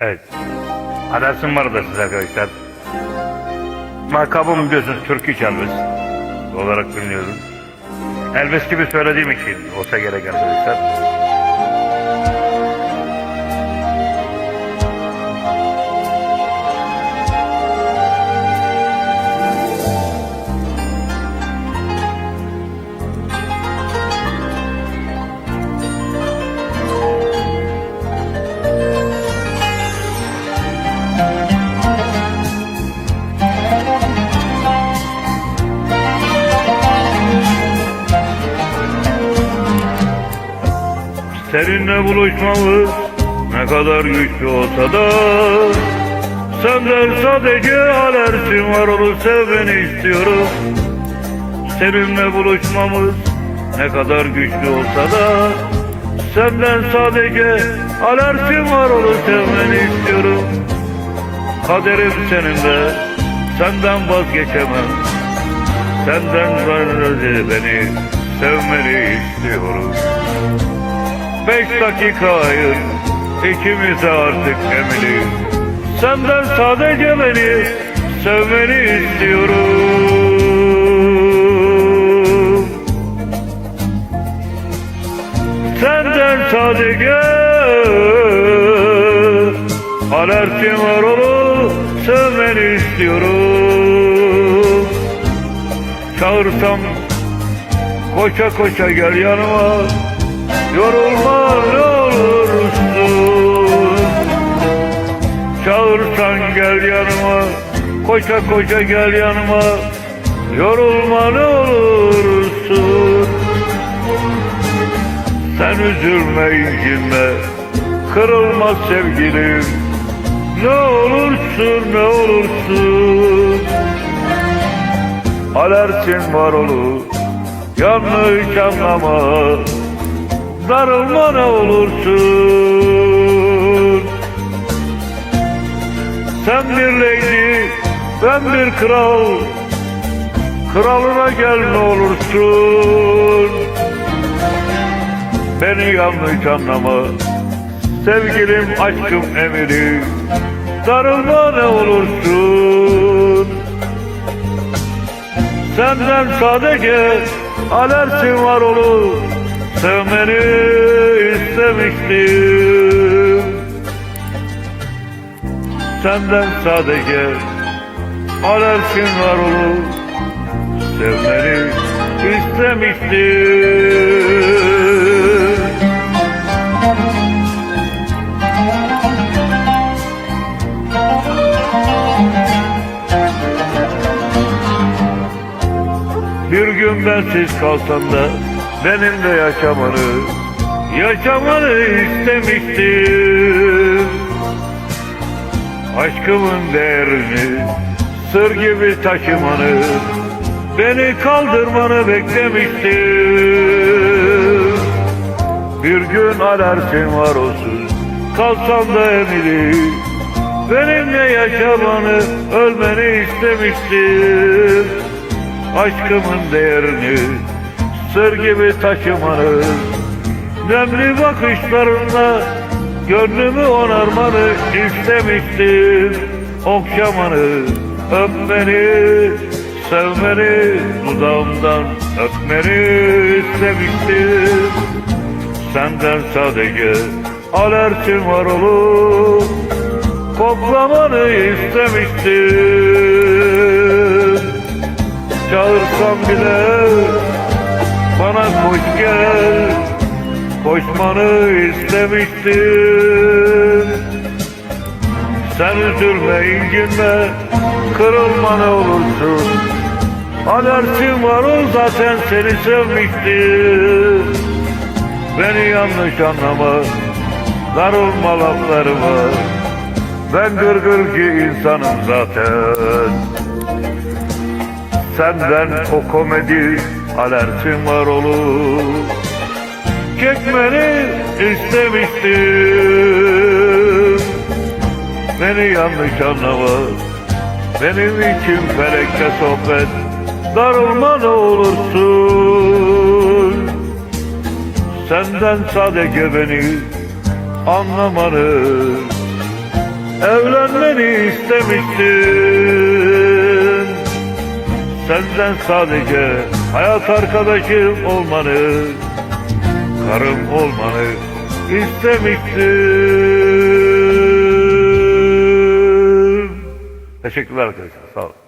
Evet. Adresim var da siz arkadaşlar. Makabım biliyorsunuz Türk İş Elvis olarak biliniyorum. Elvis gibi söylediğim için olsa gerek arkadaşlar. Seninle buluşmamız ne kadar güçlü olsa da Senden sadece alerjim var onu sevmeni istiyorum. Seninle buluşmamız ne kadar güçlü olsa da Senden sadece alerjim var onu sevmeni istiyorum. Kaderim seninle senden vazgeçemem. Senden sadece beni sevmeni istiyorum Beş dakika ayır ikimize artık emili Senden sadece beni sevmeni istiyorum. Senden sadece alertim var olup sevmeni istiyorum. Çağırsam koşa koşa gel yanıma Yorulma ne olursun. Çağırsan gel yanıma Koşa koşa gel yanıma. Yorulma ne olursun. Sen üzülme incinme Kırılma sevgilim. Ne olursun ne olursun. Alersin var olur Yanlış anlama Darılma ne olursun. Sen bir lady Ben bir kral. Kralına gel ne olursun. Beni yanlış anlama. Sevgilim aşkım emiri Darılma ne olursun. Senden sadece alersin var olur Sevmeni istemiştim. Senden sadece alersin var olur Sevmeni istemiştim. Bir gün bensiz kalsam da benimle yaşamanı Yaşamanı istemiştim. Aşkımın değerini sır gibi taşımanı Beni kaldırmanı beklemiştim. Bir gün alersin var olsun Kalsam da emili Benimle yaşamanı ölmeni istemiştim. Aşkımın değerini sır gibi taşımanı Nemli bakışlarınla gönlümü onarmanı istemiştim Okşamanı, öpmeni, sevmeni Dudağımdan öpmeni istemiştim Senden sadece alertim var olup Koklamanı istemiştim Çağırsam bile bana koş gel Koşmanı istemiştim. Sen üzülme incinme Kırılma ne olursun. Alerjim var o zaten seni sevmiştim. Beni yanlış anlama Darılma laflarıma. Ben gırgırcı insanım zaten Senden o komedi alerjim var olur. Çekmeni istemiştim. Beni yanlış anlama. Benim için felekte sohbet. Darılma ne olursun. Senden sadece beni anlamanı Evlenmeni istemiştim Senden sadece hayat arkadaşım olmanı Karım olmanı istemiştim. Teşekkürler arkadaşlar sağ olun